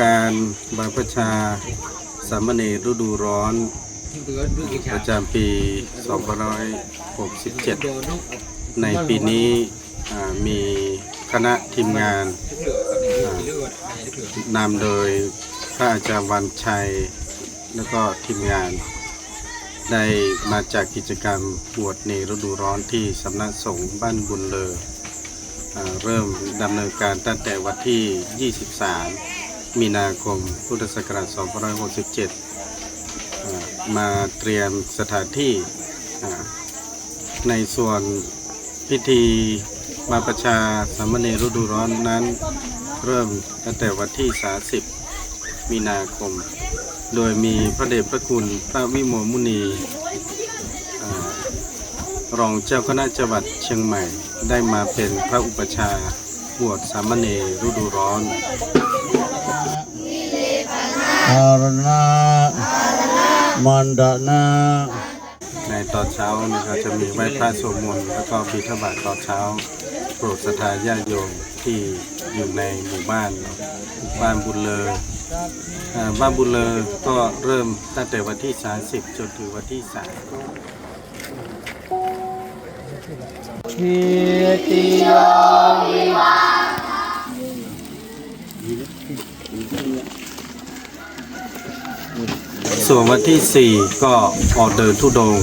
การบรรพชาสามเณรฤดูร้อน ประจำปี 2567 ในปีนี้มีคณะทีมงานนำโดยพระอาจารย์วันชัย แล้วก็ทีมงาน ได้มาจากกิจกรรมบวชในฤดูร้อนที่สำนักสงฆ์บ้านบุญเลอเริ่มดำเนินการตั้งแต่วันที่ 23 มีนาคม พุทธศักราช 2567 มาเตรียมสถานที่ในส่วนพิธีมาประชาสามเณรฤดูร้อนนั้น เริ่มตั้งแต่วันที่ 30 มีนาคม โดยมีพระเดชพระคุณพระวิโมมุนีรองเจ้าคณะจังหวัดเชียงใหม่ได้มาเป็นพระอุปชาบวชสามเณรฤดูร้อน อารณะมันดานาในตอนเช้านะครับจะมีไหว้พระสวดมนต์แล้วก็บิณฑบาตตอนเช้า โปรดศรัทธาญาติโยมที่อยู่ในหมู่บ้านบ้านบุญเลอบ้านบุญเลอก็เริ่มตั้งแต่วันที่ 30 จนถึงวันที่ทิติยา ส่วนวันที่ 4 ก็ออกเดินทุดง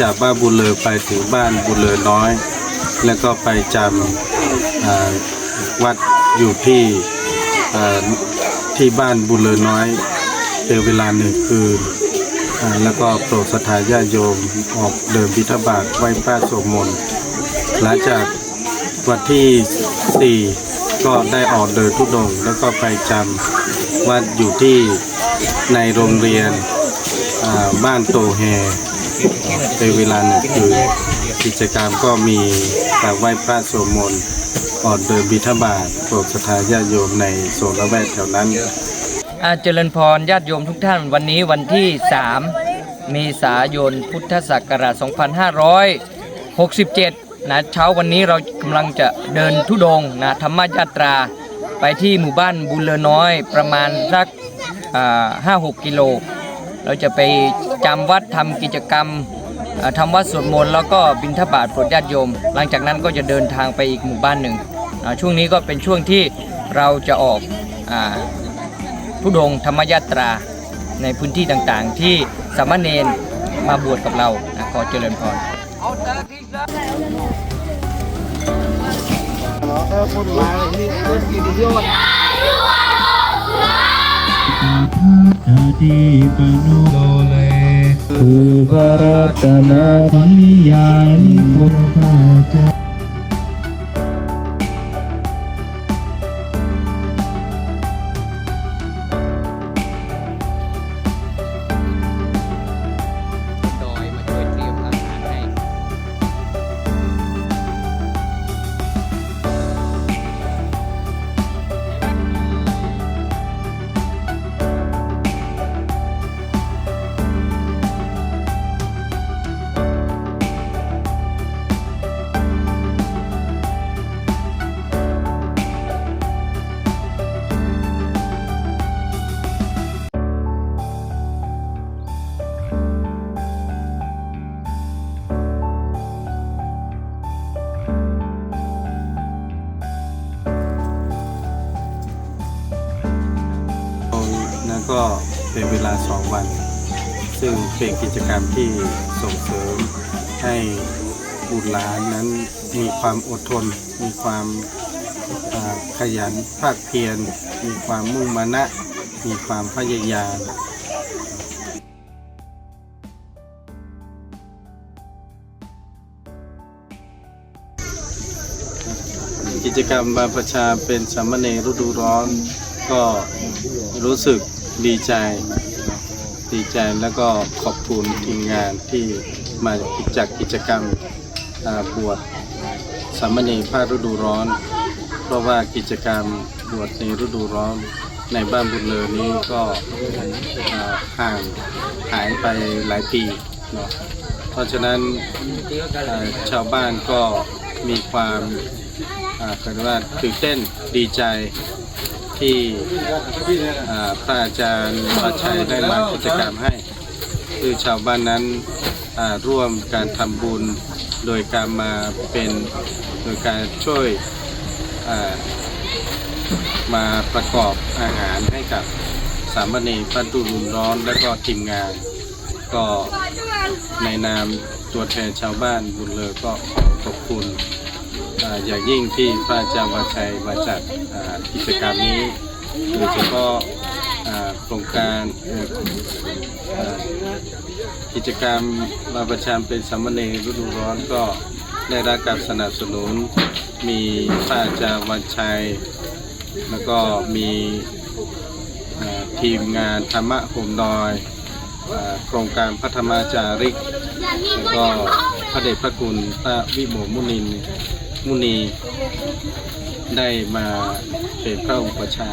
จากบ้านบุญเลอไปถึงบ้านบุญเลอน้อย แล้วก็ไปจำวัดอยู่ที่ที่บ้านบุญเลอน้อยเป็นเวลาหนึ่งคืนแล้วก็โปรดศรัทธาญาโยมออกเดินบิณฑบาตไหว้พระสวดมนต์หลังจากวันที่ 4 ก็ได้ออกเดินทุดงแล้วก็ไปจำวัดอยู่ที่ ในโรงเรียนบ้านโตแฮเป็นเวลาหนึ่งคืนกิจกรรมก็มีการไหว้พระสวดมนต์ออกเดินบิณฑบาตโปรดศรัทธาญาติโยมในโซนละแวกแถวนั้นอาเจริญพรญาติโยมทุกท่านวันนี้วันที่ 3 เมษายนพุทธศักราช 2567 นะเช้าวันนี้เรากำลังจะเดินทุดงนะธรรมยาตรา ไปที่หมู่บ้านบุญเลน้อยประมาณสัก ห้าหกกิโล เราจะไปจำวัดทำกิจกรรมอ่าทำวัดสวดมนต์แล้วก็บิณฑบาตโปรดญาติโยม หลังจากนั้นก็จะเดินทางไปอีกหมู่บ้านหนึ่ง ช่วงนี้ก็เป็นช่วงที่เราจะออกอาทุดงธรรมยาตราในพื้นที่ต่างๆ ที่สามเณรมาบวชกับเราขอเจริญพรชาติปนุโลเลคือพระรัตนยานิ พุทธาจ ก็เป็นเวลาสองวัน ซึ่งเป็นกิจกรรมที่ส่งเสริมให้บุตรหลานนั้นมีความอดทน มีความขยันภาคเพียร มีความมุ่งมานะ มีความพยายามกิจกรรมบรรพชาเป็นสามเณรฤดูร้อนก็รู้สึก ดีใจ ดีใจแล้วก็ขอบคุณทีมงานที่มาจัดกิจกรรมบวชสามเณรภาคฤดูร้อน เพราะว่ากิจกรรมบวชในฤดูร้อนในบ้านบุญเลอนี้ก็ห่างหายไปหลายปีเนาะเพราะฉะนั้นชาวบ้านก็มีความอ่าเรียกว่าตื่นเต้นดีใจ ที่อาพระอาจารย์พระชัยได้มากิจกรรมให้ คือชาวบ้านนั้นร่วมการทำบุญโดยการมาเป็นโดยการช่วยมาประกอบอาหารให้กับสามเณรพระตุลุมร้อนและก็ทีมงาน ก็ในนามตัวแทนชาวบ้านบุญเลอก็ขอบคุณ อย่างยิ่งที่พระอาจารย์วาชัยมาจัดอ่ากิจกรรมนี้โดยเฉพาะโครงการกิจกรรมมาประชามเป็นสามเณรฤดูร้อนก็ได้รับการสนับสนุน มีพระอาจารย์วันชัย แล้วก็มีทีมงานธรรมะโฮมดอยโครงการพัฒนาจาริก แล้วก็พระเดชพระคุณพระวิโมมุนิน มุนีได้มาเป็นพระอุปชา